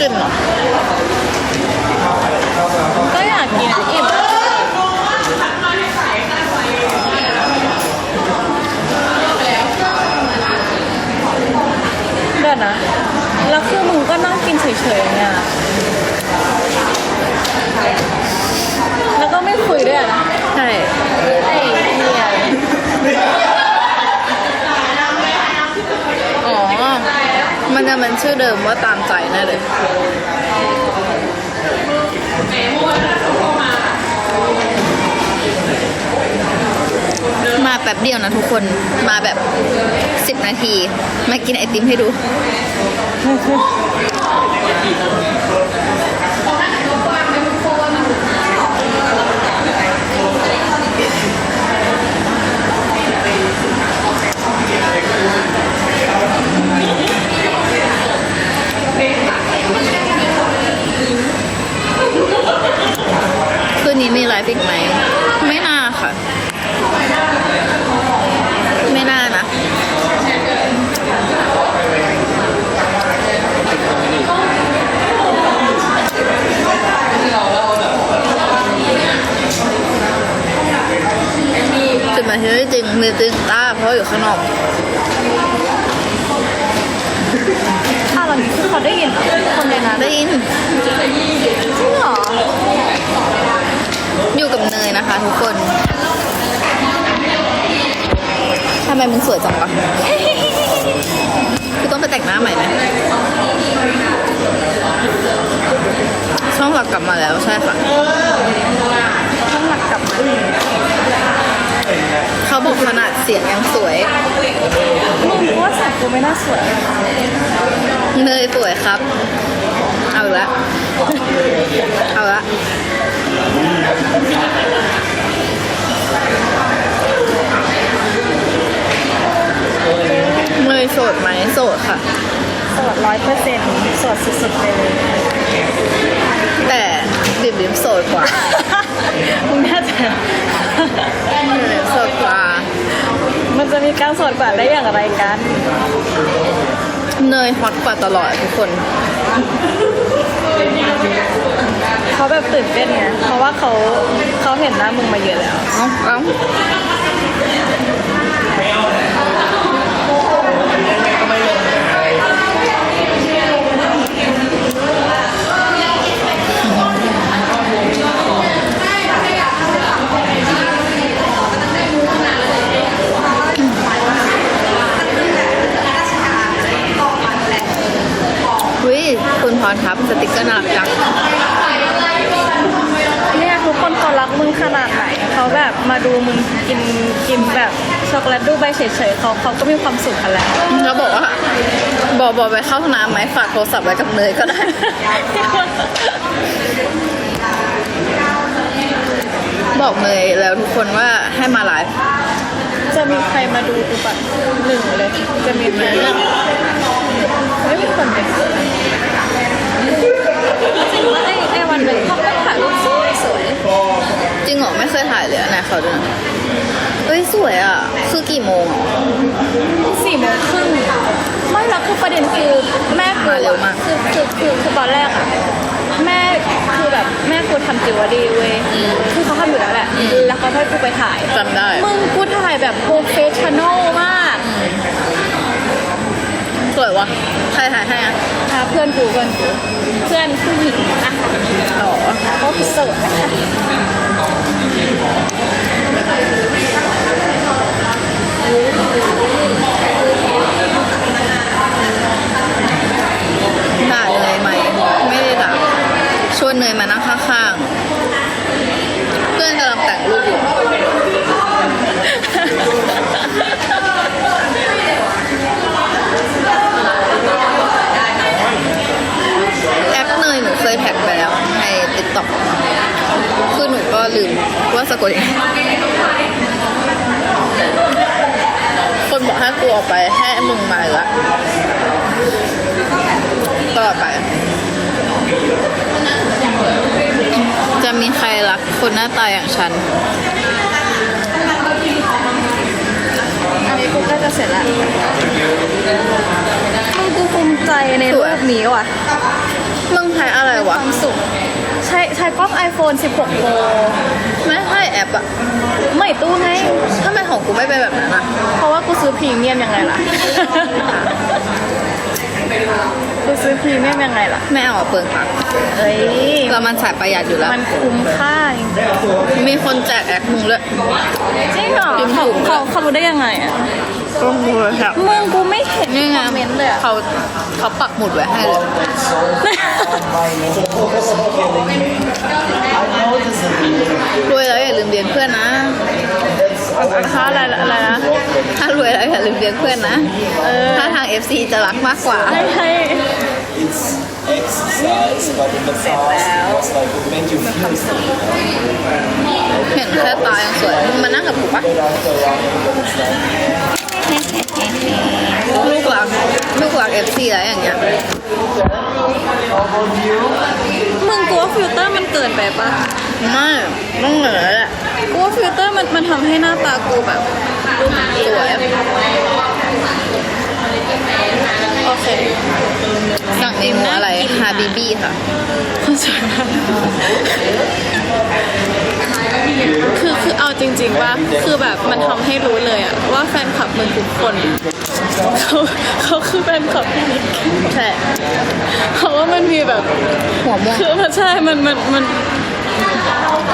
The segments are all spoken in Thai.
กินเหรอ ก็อยากกินอิ่มเดี๋ยวนะ แล้วคือมึงก็นั่งกินเฉยๆเนี่ยแล้วก็ไม่คุยด้วยนะ ใช่ ไอ้เหี้ย อ๋อ มันจะเป็นชื่อเดิมว่าตามใจแน่เลยมาแป๊บเดียวนะทุกคนมาแบบสิบนาที มากินไอติมให้ดู คืนนี้มีไล ฟ์อีกไหม ไม่น่าค่ะ ไม่น่านะ จุดหมายที่จริงมีตึงตาเพราะอยู่ข้างนอกอ้าวแล้วนี่คือเขาได้ยินเหรอคนในนั้นได้ยินจริงเหรอ อยู่กับเนยนะคะทุกคนทำไมมึงสวยจังวะคือต้องไปแต่งหน้าใหม่ไหมช่องหลักกลับมาแล้วใช่ค่ะต้องหลักกลับมาเขาบอกขนาดเสียงยังสวยมึงกูว่าสัตว์กูไม่น่าสวย เนยสวยครับ เอาอีกละ เอาละ เนยโสดไหมโสดค่ะโสดร้อยเปอร์เซ็นต์โสดสุดๆไปเลยแต่ดิบดิบโสดกว่ามึงน่าจะดิบดิบโสดกว่า มันจะมีการโสดกว่าได้อย่างไรกัน เนยฮอตกว่าตลอดทุกคน เขาแบบตื่นเต้นไงเพราะว่าเขาเขาเห็นหน้ามึงมาเยอะแล้ว เอ้าเอ้าวิคุณพรครับสติกเกอร์น่ารักจัง เนี่ยทุกคนเขารักมึงขนาดไหน เขาแบบมาดูมึงกินกินแบบช็อกโกแลตดูใบ เฉยๆเขาเขาก็มีความสุขกันแล้วเขาบอกว่าบอกบอกไปเข้าห้องน้ำไหมฝากโทรศัพท์ไว้กับเนยก็ได้ บอกเนยแล้วทุกคนว่าให้มาไลฟ์จะมีใครมาดูกูก่อนหนึ่งเลย จะมีไหมไม่มีคนเป็นจริงว่าไอ้ไอ้วันเป็นเขาก็ถ่ายรูปสวยสวยจริงเหรอไม่เคยถ่ายเลยอะไหนขอดูหน่อย เฮ้ยสวยอะ คือกี่โมงอะ สี่โมงครึ่งไม่แล้วคือประเด็นคือแม่กูมาเร็วอะมาก คือคือคือคือตอนแรกอะแม่คือแบบแม่กูทำจิวเวลรี่เว้ยคือเขาทำอยู่แล้วแหละ แล้วเขาให้กูไปถ่าย จำได้ มึงกูถ่ายแบบโปรเฟชชั่นอลมากสวยวะใครถ่ายให้อะอะเพื่อนกูเพื่อนกูเพื่อนผู้หญิงอะอ๋อเขาพิเศษนะคะ ด่าเนยไหม ไม่ได้ด่า ชวนเนยมานั่งข้างๆ เพื่อนกำลังแต่งรูปอยู่ แอปเนยหนูเคยแท็กไปแล้วในติ๊กต็อกคือหนูก็ลืมว่าสะกดยังไงคนบอกให้กูออกไปให้มึงมาละตลอไป จะมีใครรักคนหน้าตาอย่างฉัน อันนี้กูใกล้จะเสร็จแล้วมึงกูภูมิใจในรูปนี้ว่ะมึงใช้อะไรมีควะวามสุข ใช้ใช้กล้อง iPhone 16 Pro ไม่ใช่แอปอะไม่ตู้ไงทำไมของกูไม่เป็นแบบนั้นอะเพราะว่ากูซื้อพรีเมียมยังไงล่ะ กูซื้อพรีเมียมยังไงล่ะ ไม่เอาอะเปลืองตังค์เอ้ย เรามันสายประหยัดอยู่แล้ว มันคุ้มค่าจริงมีคนแจกแอปมึงเลยๆจริงเหรอพิมพ์เขาถูกเขาเขารู้ได้ยังไงอะก็มูลครับมึงกูไม่เห็นนี่ไงคอมเมนต์เลยอะเขาเขาปักหมุดไว้ให้เลย รวยแล้วอย่าลืมเลี้ยงเพื่อนนะค่าอะไรอะไรนะ ถ้ารวยแล้วอย่าลืมเลี้ยงเพื่อนนะเออถ้าทาง FC จะรักมากกว่าให้ให้ It's exercise, but in the past, it was like it made you feel something. เห็นแค่ตายังสวยมึงมานั่งกับกูปะ But after running, it's like ลูกหลัก ลูกหลัก FC อะไรอย่างเงี้ย มึงกูว่าฟิลเตอร์มันเกินไปปะไม่ต้องเหนือแหละกูว่าฟิลเตอร์มันมันทำให้หน้าตากูแบบดูสวยโอเคสั่งเมนูอะไรฮาบิบี้ค่ะคนสวยมาก คือคือเอาจริง ๆ ว่าคือแบบมันทำให้รู้เลยอะว่าแฟนคลับมึงทุกคนเขาเขาคือแฟนคลับพี่นิกใช่เพราะว่ามันมีแบบหัวม่วงคือมันใช่มันมันมัน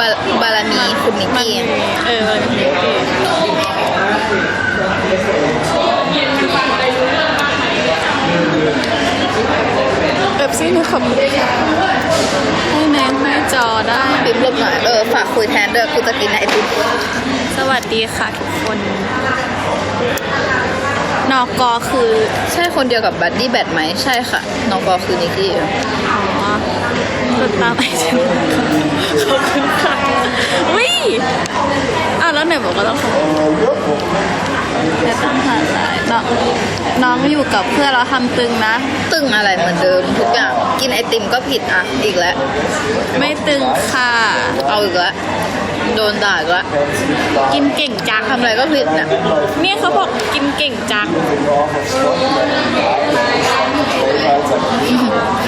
บาบารมีคุณนิกมันกี้มีเออมันมีแบบซี่นี่ขอบคุณค่ะให้แนนให้จอได้ ปิ๊บลบหน่อย เออ ฝาก คุยแทนเด้อกูจะกินไอติมสวัสดีค่ะทุกคน นอกอคือใช่คนเดียวกับบัดดี้แบทไหมใช่ค่ะน้องปอคือนิกกี้อ๋อกดตามไอจีขอบคุณค่ะวิอะแล้วไหนบอกว่าต้องขอบคุณแต่ต้องหาหลายน้องน้องอยู่กับเพื่อนเราทำตึงนะ ตึงอะไรเหมือนเดิมทุกอย่างกินไอติมก็ผิดอะอีกแล้ว ไม่ตึงค่ะ เอาอีกแล้ว โดนด่าอีกแล้วกินเก่งจังทำอะไรก็ผิดเนี่ยเนี่ยเขาบอกกินเก่งจัง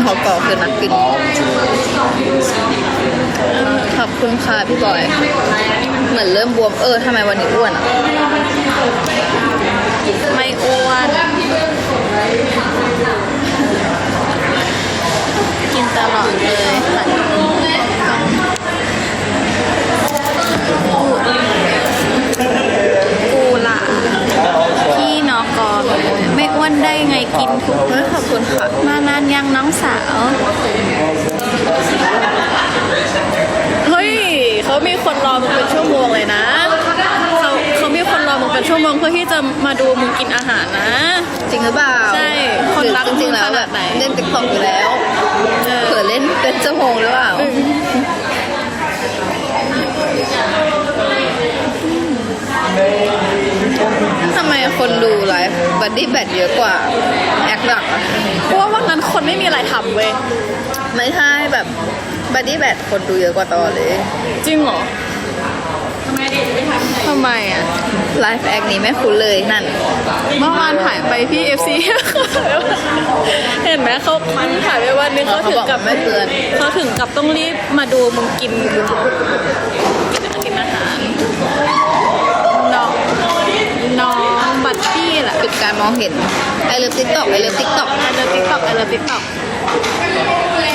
ขาก่อคือนักกิน ขอบคุณค่ะพี่บอย เหมือนเริ่มบวมเออทำไมวันนี้อ้วนอะ ไม่อ้วน กินตลอดเลยค่ะกูล่ะพี่นอกอไม่อ้วนได้ไง กินทุกเฮ้ยขอบคุณค่ะ มานานยังน้องสาว เฮ้ยเขามีคนรอมึงเป็นชั่วโมงเลยนะเขาเขามีคนรอมึงเป็นชั่วโมงเพื่อที่จะมาดูมึงกินอาหารนะ จริงหรือเปล่าใช่คนรักจริงๆแล้วขแบนาบดไหนเล่นติ๊กต็อกอยู่แล้วเออ เผื่อเล่นเป็นชั่วโมงหรือเปล่า ทำไมคนดูไลฟ์บัดดี้แบทเยอะกว่าแอคหลักอะเพราะว่าวันนั้นคนไม่มีอะไรทำเว้ยไม่ใช่แบบบัดดี้แบทคนดูเยอะกว่าตอนเลย จริงเหรอทำไมอะไลฟ์แอคนี้ไม่คุ้นเลยนั่น เมื่อวานถ่ายไปพี่ FC เห็นไหมเขาถ่ายไปวันนึงเขาถึงกับเขาบอกไม่เตือน เขาถึงกับต้องรีบมาดูมึงกินกินอาหารน้องน้องบัตตี้แหละ ปิดการ มองเห็นไอเลิฟติ๊กต็อกไอเลิฟติ๊กต็อกไอเลิฟติ๊กต็อกไอเลิฟติ๊กต็อก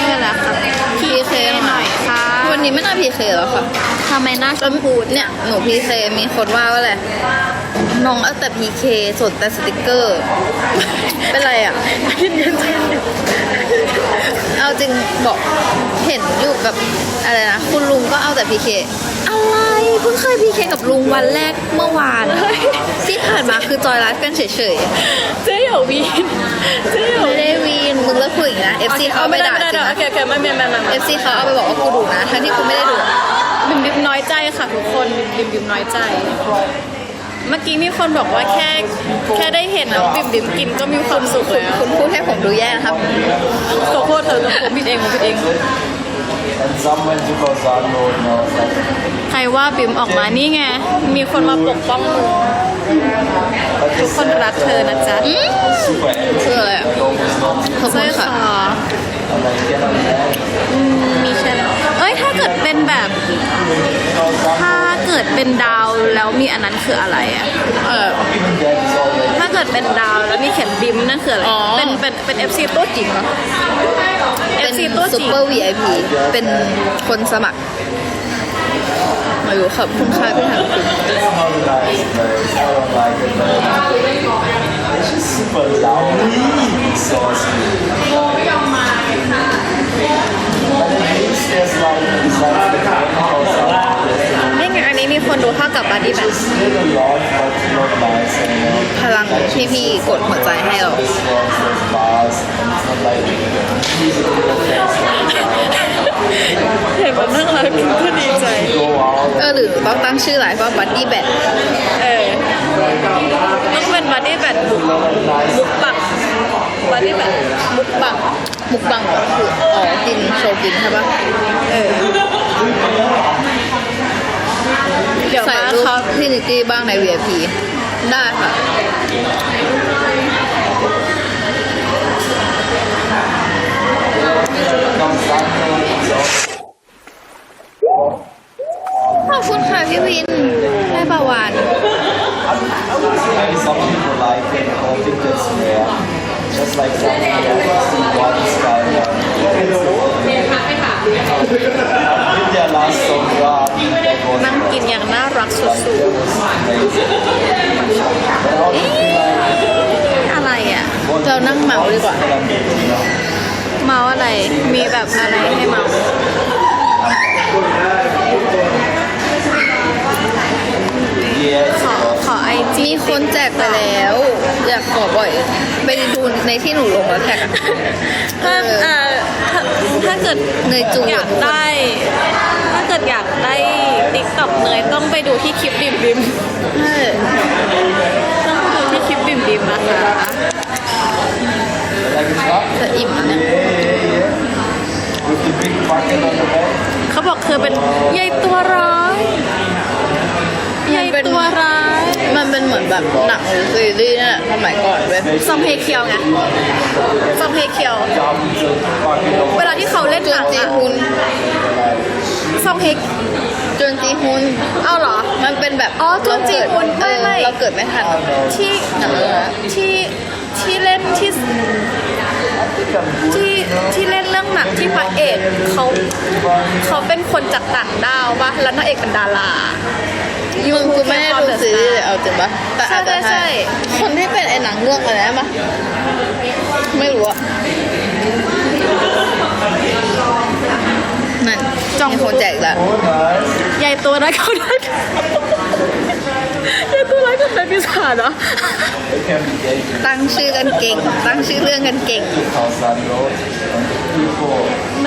นี่แหละค่ะพีเคหน่อยค่ะ วันนี้ไม่น่าพีเคแล้วค่ะทำไมหน้าชมพูเนี่ยหนูพีเคมีคนว่าว่าอะไรน้องเอาแต่พีเคสดแต่สติกเกอร์ เป็นไรอะ เอาจริงบอกเห็นอยู่กับอะไรนะคุณลุงก็เอาแต่พีเค อะไรเพิ่งเคยพีเคกับลุงวันแรกเมื่อวาน ที่ผ่านมาคือจอยไลฟ์กันเฉยเจ๊เหยววีนเจ๊เหๆยวไม่ได้วีนมึงเลิกพูดอย่างนี้นะ FC เขาเอาไปไม่ได้ด่าไม่ได้จริงโอนะเคโอเคไม่ไม่ไม่ไม่ไม่ FC เขาเอาไปบอกว่ากูดุนะทั้งที่กูไม่ได้ดุบิมบิมน้อยใจค่ะทุกคนบิมบิมน้อยใจ เมื่อกี้มีคนบอกว่าแค่แค่ได้เห็นน้องบิมบิมกินก็มีความสุขแล้วคุณพูดให้ผมดูแย่นะครับขอโทษเถอะผมผิดเองผมผิดเอง And someone took us on road and I was like, ใครว่าบิมออกมานี่ไง มีคนมาปกป้องมึง but ทุกคนรักเธอนะจ๊ะ super คืออะไรอะ always not ขอบสร้คุอยณคค่ะ อ I'm like, get on that. อืมมีแค่นั้นเอ้ย ถ้าเกิดเป็นแบบ ถ้า เกิดเป็นดาวแล้วมีอันนั้นคืออะไรอะเออ Even that is already ถ้าเกิดเป็นดาวแล้วมีเขียนบิมนั่นคืออะไร อ๋อ เป็นเป็นเป็น FC ตัวจริงเหรอเป็น FC ตัวซูจริงเปอร์ VIP เป็นคนสมัครไมาอยู่ขอบคุณค่ะพี่ถังคุณ It's not nice, but it's not like it, but it's just super loud and exhausting. But at least there's like, besides the lot, but not nice anymore. พลังที่พี่กดหัวใจให้เรา This one says Mars, and it's not like easy to get things เห็นมันน่ารักก็ดีใจ go out. เออหรือต้องตั้งชื่อไลฟ์ว่าบัดดี้แบทเออต้องเป็นบัดดี้แบดบุก Nice. บุกปักบัดดี้แบดบุกปักมุกบังเหรอคืออ๋อกินโชว์กินใช่ปะเออ เดี๋ยวใส่มารูปเขาพี่นิกกี้บ้างใน VIP ได้ค่ะ ขอบคุณค่ะพี่วินได้ปลาวาน Maybe some people like it, but I think that's rare. Just like something that see one style. In their last song, Run, that was นั่งกินอย่างน่ารักสุด that was amazing. But how do you feel ๆอะไรอะ like เรานั่งเมาดีกว่า เมาอะไร มีแบบอะไรให้เมา Yes, ขอขอไอจี มีคนแจกไปแล้ว อยากขอบ่อย ไปดูในที่หนูลงแล้วแท็กอะ ถ้าเอ่อถ้าถ้าเกิดเนยจูอยากได้ ถ้าเกิดอยากได้ติ๊กต็อกเนยต้องไปดูที่คลิปบิมบิมใช่ต้องไปดูที่คลิปบิมบิมนะคะ like it's not. แต่อิ่มอันเนี่ย Yeah, yeah, yeah. With the big bucket on the back. เขาบอกเธอเป็นยายตัวร้ายยายตัวร้าย มันเป็นเหมือนแบบหนังหรือซีรีส์เนี่ยสมัยก่อนเว้ยซองเฮเคียวไงซองเฮเคียว Down the bucket on เวลาที่เขาเล่นจหนนังจีอะฮุนซองเฮจนจีฮุนเอาเหรอ มันเป็นแบบอ๋อจนจีฮุนเออไม่ไม่ เราเกิดไม่ทันที่หนังเรื่องนั้นที่ที่เล่นที่ที่ที่เล่นเรื่องหนังที่พระเอกเขาเขาเป็นคนจากต่างดาวปะแล้วนางเอกเป็นดารา มึงกูไม่ได้ดูซีรีส์เลยเอาจริงปะแต่อาจจะใช่ใช่คนที่เป็นไอ้หนังเรื่องอะไรนะปะไม่รู้อะนั่นจองมีคนแจกแล้ว Oh, nice. ยายตัวนั้นเขาได้ยายตัวนั้นก็เป็นพิศาจเหรอ It can be gay. ตั้งชื่อกันเก่ง ตั้งชื่อเรื่องกันเก่ง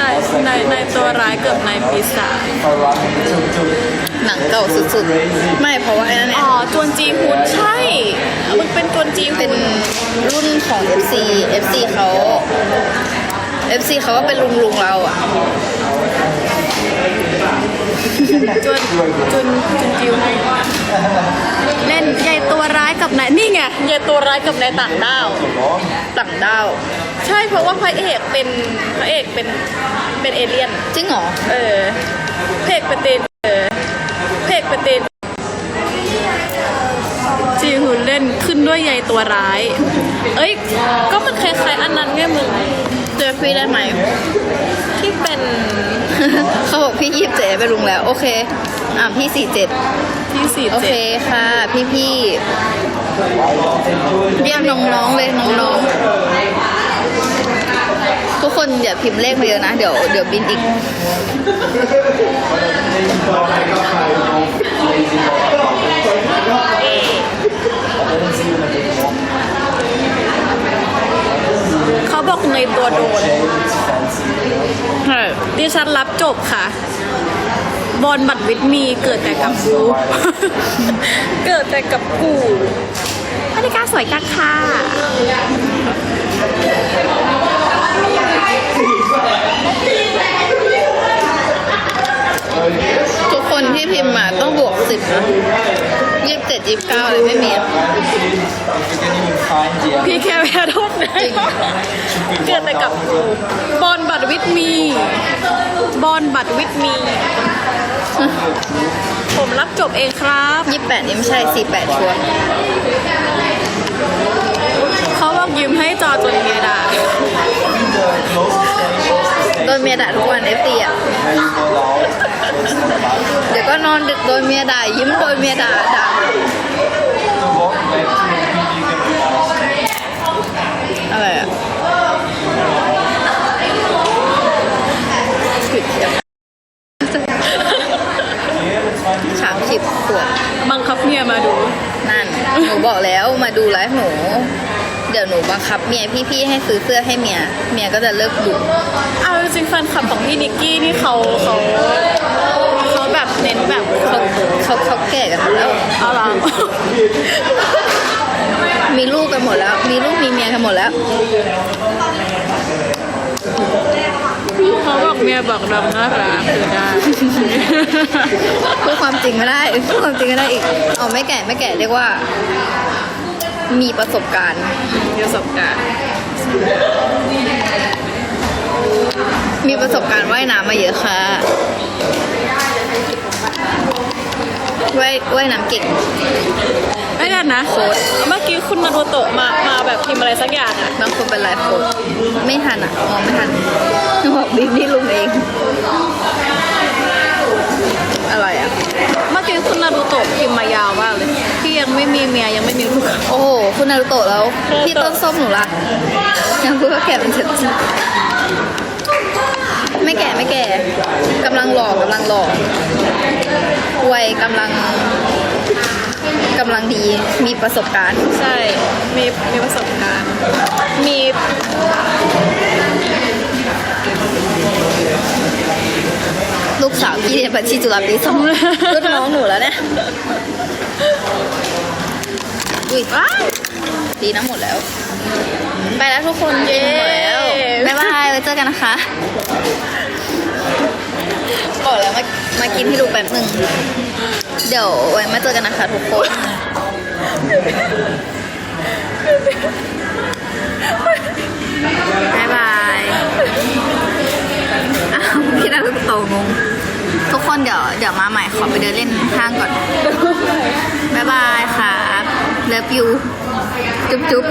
House on road. And the people นายนายนายตัวร้ายเกือบนายปีศาจ are running tuk tuk. หนังเก่าสุดๆ ไม่เพราะว่าไอ้นั่นอ๋เนี่อยจวนจีฮุนใช่ มันเป็นจวนจีฮุเป็นนรุ่นของ FC FC เขา FC เขาก็เป็นลุงลุงๆเราอะ จวนจวนจวนจีฮุนเล่นยายตัวร้ายกับนายนี่ไงยายตัวร้ายกับนายต่างดาว Long. ต่างดาว ใช่เพราะว่าพระเอกเป็นพระเอกเป็นเป็นเอเลี่ยน จริงเหรอ เออพระเอกเป็นเตนเออพระเอกเป็นเตนจีฮุนเล่นขึ้นด้วยยายตัวร้าย เอ้ย ก็มันคล้ายๆอันนั้นไงมึงเจอฟรีได้ไหม ที่เป็น เขาบอกพี่ยี่สิบเจ็ดเป็นลุงแล้ว โอเค อะพี่สี่เจ็ดที่สี่โอเคเจ็ดค่ะ พี่พี่ๆเรียกน้องๆเลยน้องๆ ทุกคนอย่าพิมพ์เลขมาเยอะนะ เดี๋ยวเดี๋ยวบินอีก เขาบอกในตัวโดน It's fancy. ใช่ดิฉันรับจบค่ะ บอลบัตรวิทย์มีเกิดแต่กับกู เกิดแต่กับกูนาฬิกาสวยจังค่ะ ทุกคนที่พิมพ์มาต้องบวกสิบนะยี่สิบเจ็ดยี่สิบเก้าเลยไม่มีอะ If you can even find find the พี่แค่แพ้ทุกได้เกิดอะไรกับบอลบัตวิดมีบอลบัตวิดมี ผมรับจบเองครับ ยี่แปดนี่ไม่ใช่สี่แปดชัวร์เขาบอก ยืมให้จอจนเมียด่า the closest station is the โดน station เมียด่าทุกวันเอฟตีอะ where you go down towards the bus. เดี๋ยวก็นอนดึกโดนเมียด่ายิ้มโดนเมียด่าด่า To walk back to the peak, you can do that. อะไรอะผิดเดี๋ยวสามสิบขวบบังคับเมียมาดู นั่น หนูบอกแล้วมาดูไลฟ์หนู เดี๋ยวหนูบังคับเมียพี่ๆให้ซื้อเสื้อให้เมีย เมียก็จะเลิกดูเอาจริงๆแฟนคลับของพี่นิกกี้นี่เขาเขาเขาแบบเน้นแบบเขาเขาเขาแก่กันหมดแล้วเอาเหรอมีลูกกันหมดแล้ว มีลูกมีเมียกันหมดแล้วเขาบอกเมียบอกเราน่ารักคือได้พูดความจริงไม่ได้พูดความจริงไม่ได้อีกเอาไม่แก่ไม่แก่เรียกว่า มีประสบการณ์ มีประสบการณ์ มีประสบการณ์ว่ายน้ำมาเยอะค่ะว่ายว่ายน้ำเก่งไม่ได้นะโค้ดเมื่อกี้คุณนารูโตะมามาแบบพิมพ์อะไรสักอย่างอะบางคนเป็นไลฟ์โค้ดไม่ทันอะมองไม่ทันบอกบิ๊กนี่ลุงเองอะไรอะเมื่อกี้คุณนารูโตะพิมพ์มายาวมากเล ยพี่ยังไม่มีเมียยังไม่มีลูก โอ้โห คุณนารุโตะแล้วนารุโตะพี่ต้นส้มหนูล่ะยังพูดว่าแก่เป็นเฉดไม่แก่ไม่แก่กำลังหล่อกำลังหล่อวัยกำลังกำลังดีมีประสบการณ์ ใช่ มีมีประสบการณ์ มีลูกสาวพี่เรียนบัญชีจุฬาปีสองรุ่นน้องหนูแล้วเนี่ย อุ้ยดีนะหมดแล้ว ไปแล้วทุกคนกินหมดแล้วบ๊ายบายไว้เจอกันนะคะบอกแล้วมามากินให้ดูแป๊บหนึ่งเดี๋ยวไว้มาเจอกันนะคะทุกคนบ๊ายบายอ้าวพี่นารุโตะงง ทุกคนเดี๋ยวเดี๋ยวมาใหม่ขอไปเดินเล่นห้างก่อนบ๊ายบายค่ะ เลิฟยูจุ๊บจุ๊บ